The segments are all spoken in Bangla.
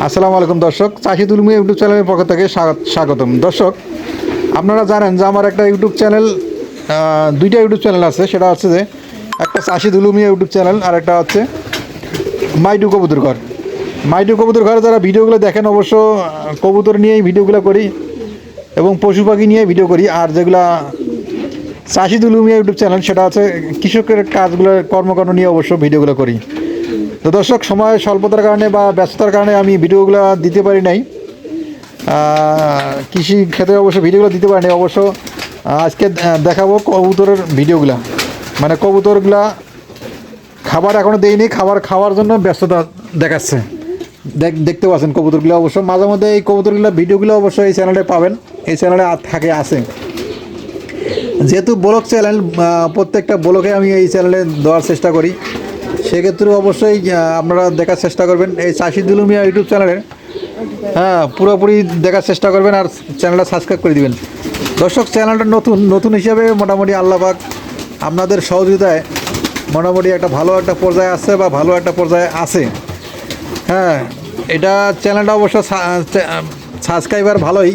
আসসালামু আলাইকুম, দর্শক। চাষি দুলমি ইউটিউব চ্যানেলের পক্ষ থেকে স্বাগত- স্বাগতম। দর্শক, আপনারা জানেন যে আমার একটা ইউটিউব চ্যানেল দুইটা ইউটিউব চ্যানেল আছে। সেটা হচ্ছে যে, একটা চাষি দুলুমিয়া ইউটিউব চ্যানেল, আর একটা হচ্ছে মাইডু কবুতর ঘর। মাইডু কবুতর ঘরে যারা ভিডিওগুলো দেখেন, অবশ্য কবুতর নিয়েই ভিডিওগুলো করি এবং পশু পাখি নিয়ে ভিডিও করি। আর যেগুলা চাষি দুলুমিয়া ইউটিউব চ্যানেল, সেটা হচ্ছে কৃষকের কাজগুলো কর্মকাণ্ড নিয়ে অবশ্য ভিডিওগুলো করি। তো দর্শক, সময় স্বল্পতার কারণে বা ব্যস্ততার কারণে আমি ভিডিওগুলো দিতে পারি নাই। কৃষি ক্ষেত্রে অবশ্য ভিডিওগুলো দিতে পারি নাই, অবশ্য আজকে দেখাবো কবুতরের ভিডিওগুলা। মানে কবুতরগুলা খাবার এখনও দেইনি খাবার খাওয়ার জন্য ব্যস্ততা দেখাচ্ছে। দেখ, দেখতে পাচ্ছেন কবুতরগুলো অবশ্য। মাঝে মধ্যে এই কবুতরগুলো ভিডিওগুলো অবশ্য এই চ্যানেলে পাবেন, এই চ্যানেলে থাকে, আছে। যেহেতু ব্লগ চ্যানেল প্রত্যেকটা ব্লগে আমি এই চ্যানেলে দেওয়ার চেষ্টা করি। সেক্ষেত্রে অবশ্যই আপনারা দেখার চেষ্টা করবেন। এই চাষি দুলুমিয়া ইউটিউব চ্যানেলে হ্যাঁ পুরোপুরি দেখার চেষ্টা করবেন আর চ্যানেলটা সাবস্ক্রাইব করে দিবেন। দর্শক, চ্যানেলটা নতুন নতুন হিসাবে মোটামুটি আল্লাহবাক আপনাদের সহযোগিতায় মোটামুটি একটা ভালো একটা পর্যায়ে আসছে বা ভালো একটা পর্যায়ে আছে। হ্যাঁ এটা চ্যানেলটা অবশ্য সাবস্ক্রাইবার ভালোই,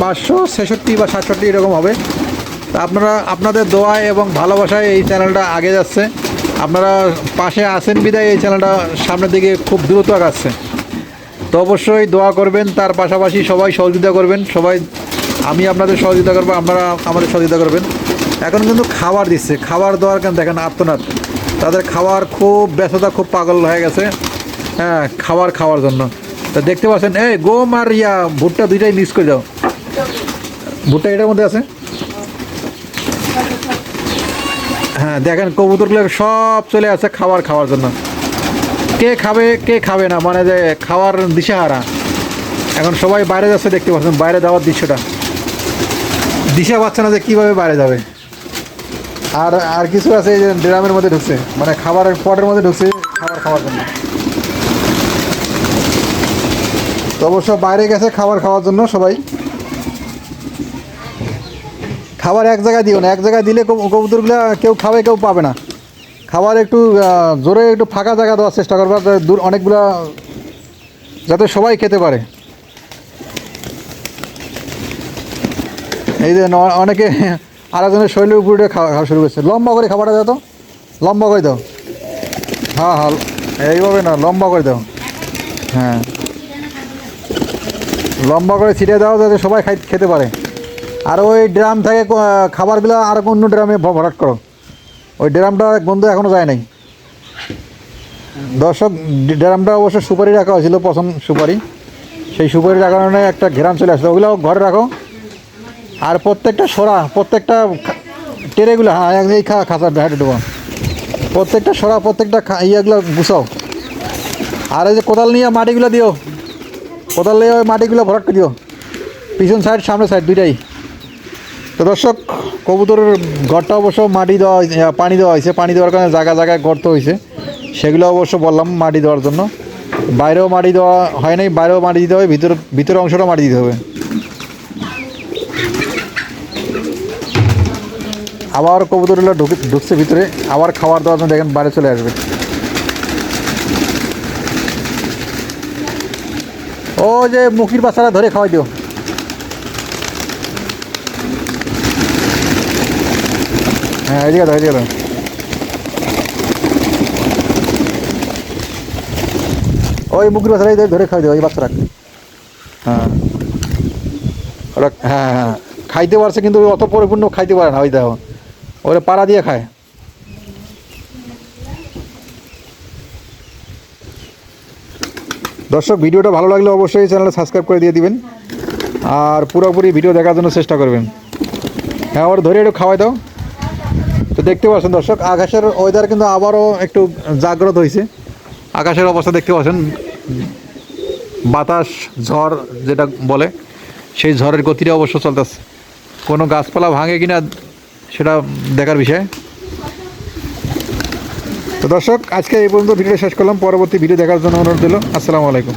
পাঁচশো ছেষট্টি বা সাতষট্টি এরকম হবে। তা আপনারা, আপনাদের দোয়া এবং ভালোবাসায় এই চ্যানেলটা আগে যাচ্ছে। আপনারা পাশে আছেন বিদায়। এই চ্যানেলটা সামনের দিকে খুব দ্রুত আগাচ্ছে। তো অবশ্যই দোয়া করবেন, তার পাশাপাশি সবাই সহযোগিতা করবেন। সবাই, আমি আপনাদের সহযোগিতা করব, আপনারা আমাদের সহযোগিতা করবেন। এখন কিন্তু খাবার দিচ্ছে। খাবার দেওয়ার কেন দেখেন আত্মনাথ তাদের খাওয়ার খুব ব্যস্ততা, খুব পাগল হয়ে গেছে। হ্যাঁ খাবার খাওয়ার জন্য। তা দেখতে পাচ্ছেন, এই গম আর ইয়া ভুট্টা দুইটাই মিক্স করে দাও। ভুট্টা এটার মধ্যে আছে? হ্যাঁ দেখেন কবুতরগুলো সব চলে আসে খাবার খাওয়ার জন্য। কে খাবে কে খাবে না মানে যে খাওয়ার দিশাহারা। এখন সবাই বাইরে যাচ্ছে দেখতে পাচ্ছেন, বাইরে যাওয়ার দৃশ্যটা। দিশা পাচ্ছে না যে কীভাবে বাইরে যাবে। আর আর কিছু আছে এই যে ড্রামের মধ্যে ঢুকছে মানে খাবারের পটের মধ্যে ঢুকছে খাবার খাওয়ার জন্য। তো অবশ্য বাইরে গেছে খাবার খাওয়ার জন্য সবাই। খাবার এক জায়গায় দিও না, এক জায়গায় দিলে কবু- কবুতরগুলো কেউ খাবে, কেউ পাবে না। খাবার একটু জোরে একটু ফাঁকা জায়গা দেওয়ার চেষ্টা করবে দূর অনেকগুলা, যাতে সবাই খেতে পারে। এই যে অনেকে আরেকজনের শরীরের উপরে খাওয়া শুরু করছে। লম্বা করে খাবারটা দাও তো। লম্বা করে দাও। হ্যাঁ হ্যাঁ এইভাবে না, লম্বা করে দাও। হ্যাঁ। লম্বা করে ছিটিয়ে দাও, যাতে সবাই খাই, খেতে পারে। আর ওই ড্রাম থেকে খাবারগুলো আর অন্য ড্রামে ভরাট করো। ওই ড্রামটা গন্ধ এখনও যায় নাই। দর্শক ড্রামটা অবশ্য সুপারি রাখা হয়েছিল পছন্দ সুপারি। সেই সুপারি রাখার কারণে একটা ঘেরাম চলে আসলো। ওগুলো ঘরে রাখো। আর প্রত্যেকটা সরা, প্রত্যেকটা টেরেগুলো হ্যাঁ এই খা খাঁচার হাঁটে দেবো প্রত্যেকটা সরা, প্রত্যেকটা ইয়েগুলো গুছাও। আর এই যে কোদাল নিয়ে মাটিগুলো দিও। কোদাল নিয়ে ওই মাটিগুলো ভরাট করে দিও। পিছন সাইড, সামনে সাইড, দুইটাই। তো দর্শক, কবুতরের ঘরটা অবশ্য মাটি দেওয়া পানি দেওয়া হয়েছে। পানি দেওয়ার কারণে জায়গা জায়গায় গর্ত হয়েছে। সেগুলো অবশ্য বললাম মাটি দেওয়ার জন্য। বাইরেও মাটি দেওয়া হয় নাই, বাইরেও মাটি দিতে হবে, ভিতর ভিতরের অংশটা মাটি দিতে হবে। আবার কবুতরগুলো ঢুকে ঢুকছে ভিতরে, আবার খাবার দেওয়ার জন্য দেখেন বাইরে চলে আসবে। ও যে মুখির বাচ্চারা ধরে খাওয়াই দিও। হ্যাঁ এদিকে দাও এদিকে দাও। ওই মুখির বাচ্চারা এই ধরে খাওয়াই দিও ওই বাচ্চারা হ্যাঁ। ওরা হ্যাঁ হ্যাঁ খাইতে পারছে, কিন্তু অত পরিপূর্ণ খাইতে পারে না, ওই দেখো। ওরা পাড়া দিয়ে খায়। দর্শক, ভিডিওটা ভালো লাগলে অবশ্যই চ্যানেলটা সাবস্ক্রাইব করে দিয়ে দিবেন। আর পুরোপুরি ভিডিও দেখার জন্য চেষ্টা করবেন। হ্যাঁ ওর ধরে একটু খাওয়াই দাও। তো দেখতে পাচ্ছেন দর্শক, আকাশের ওয়েদার কিন্তু আবারও একটু জাগ্রত হয়েছে। আকাশের অবস্থা দেখতে পাচ্ছেন, বাতাস, ঝড় যেটা বলে, সেই ঝড়ের গতিটা অবশ্য চলতেছে। কোনো গাছপালা ভাঙে কিনা সেটা দেখার বিষয়। তো দর্শক, আজকে এই পর্যন্ত ভিডিও শেষ করলাম। পরবর্তী ভিডিও দেখার জন্য অনুরোধ দিল আসসালামু আলাইকুম।